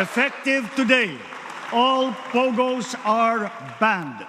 Effective today, all pogos are banned.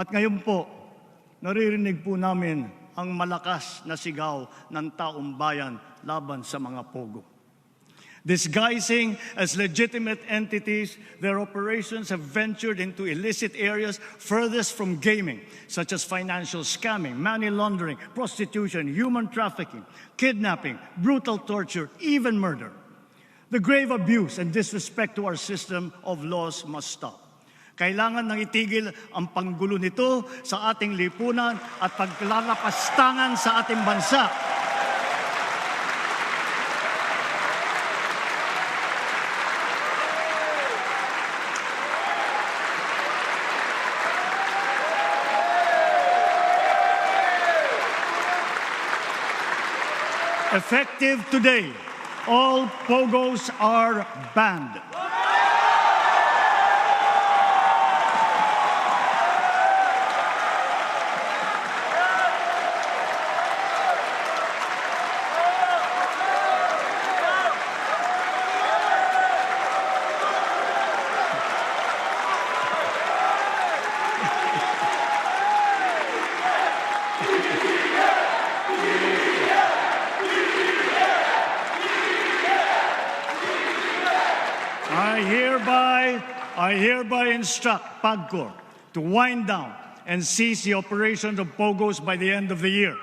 At ngayon po, naririnig po namin ang malakas na sigaw ng taong bayan laban sa mga pogo. Disguising as legitimate entities, their operations have ventured into illicit areas furthest from gaming, such as financial scamming, money laundering, prostitution, human trafficking, kidnapping, brutal torture, even murder. The grave abuse and disrespect to our system of laws must stop. Kailangan nang itigil ang panggulo nito sa ating lipunan at paglalapastangan sa ating bansa. Effective today, all pogos are banned. I hereby, I hereby instruct PAGCOR to wind down and cease the operations of POGOs by the end of the year.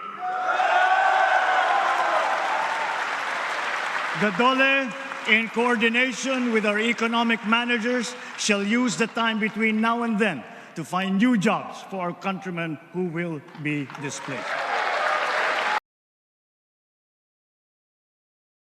The DOLE, in coordination with our economic managers, shall use the time between now and then to find new jobs for our countrymen who will be displaced.